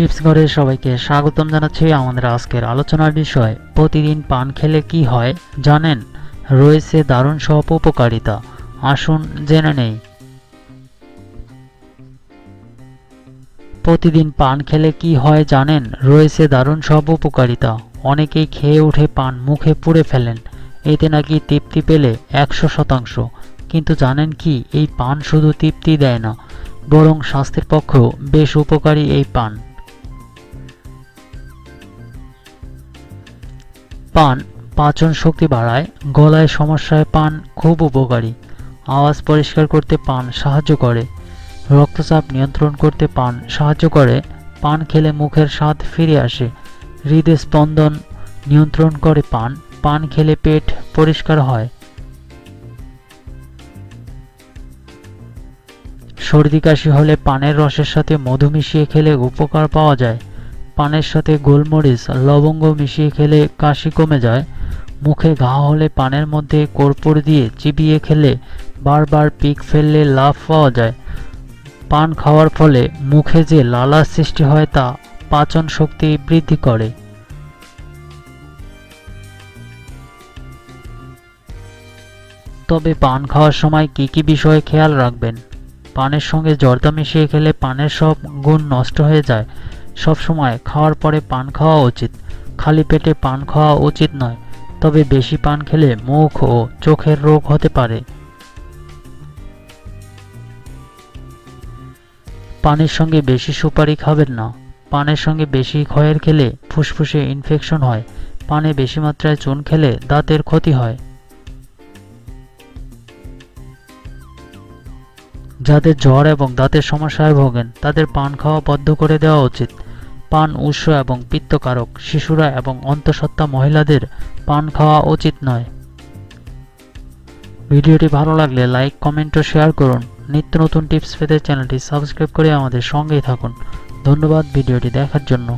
Tips ঘরে সবাইকে স্বাগতম জানাচ্ছি আমাদের আজকের আলোচনার বিষয়, প্রতিদিন পান খেলে কি হয় জানেন? রয়েছে দারুণ সব উপকারিতা, আসুন জেনে নেই। প্রতিদিন পান খেলে কি হয় জানেন? রয়েছে দারুণ সব উপকারিতা, অনেকেই খেয়ে উঠে পান মুখে পুড়ে ফেলেন, এতে নাকি তৃপ্তি পেলে একশো শতাংশ। কিন্তু জানেন কি, এই পান শুধু তৃপ্তি দেয় না, বরং স্বাস্থ্যের পক্ষেও বেশ উপকারী এই পান। পান। পাচন শক্তি বাড়ায়, গলায় সমস্যায় পান খুব উপকারী। আওয়াজ পরিষ্কার করতে পান সাহায্য করে। রক্তচাপ নিয়ন্ত্রণ করতে পান সাহায্য করে। পান খেলে মুখের স্বাদ ফিরে আসে। হৃদস্পন্দন নিয়ন্ত্রণ করে পান। পান খেলে পেট পরিষ্কার হয়। সর্দি কাশি হলে পানের রসের সাথে মধু মিশিয়ে খেলে উপকার পাওয়া যায়। পানের সাথে গোলমরিচ লবঙ্গ মিশিয়ে খেলে কাশি কমে যায়। মুখে ঘা হলে পানের মধ্যে কর্পূর দিয়ে চিবিয়ে খেলে বারবার পিক ফেললে লাভ পাওয়া যায়। পান খাওয়ার ফলে মুখে যে লালা সৃষ্টি হয় তা পাচন শক্তি বৃদ্ধি করে। তবে পান খাওয়ার সময় কি কি বিষয়ে খেয়াল রাখবেন? পানের সঙ্গে জর্দা মিশিয়ে খেলে পানের সব গুণ নষ্ট হয়ে যায়। সব সময় খাওয়ার পরে পান খাওয়া উচিত। খালি পেটে পান খাওয়া উচিত নয়, তবে বেশি পান খেলে মুখ ও চোখের রোগ হতে পারে। পানের সঙ্গে বেশি সুপারি খাবেন না। পানের সঙ্গে বেশি খয়ের খেলে ফুসফুসে ইনফেকশন হয়। পানে বেশি মাত্রায় চুন খেলে দাঁতের ক্ষতি হয়। যাদের জ্বর এবং দাঁতের সমস্যায় ভোগেন, তাদের পান খাওয়া বন্ধ করে দেওয়া উচিত। পান উৎস এবং পিত্তকারক, শিশুরা এবং অন্তঃসত্ত্বা মহিলাদের পান খাওয়া উচিত নয়। ভিডিওটি ভালো লাগলে লাইক, কমেন্ট ও শেয়ার করুন। নিত্য নতুন টিপস পেতে চ্যানেলটি সাবস্ক্রাইব করে আমাদের সঙ্গেই থাকুন। ধন্যবাদ ভিডিওটি দেখার জন্য।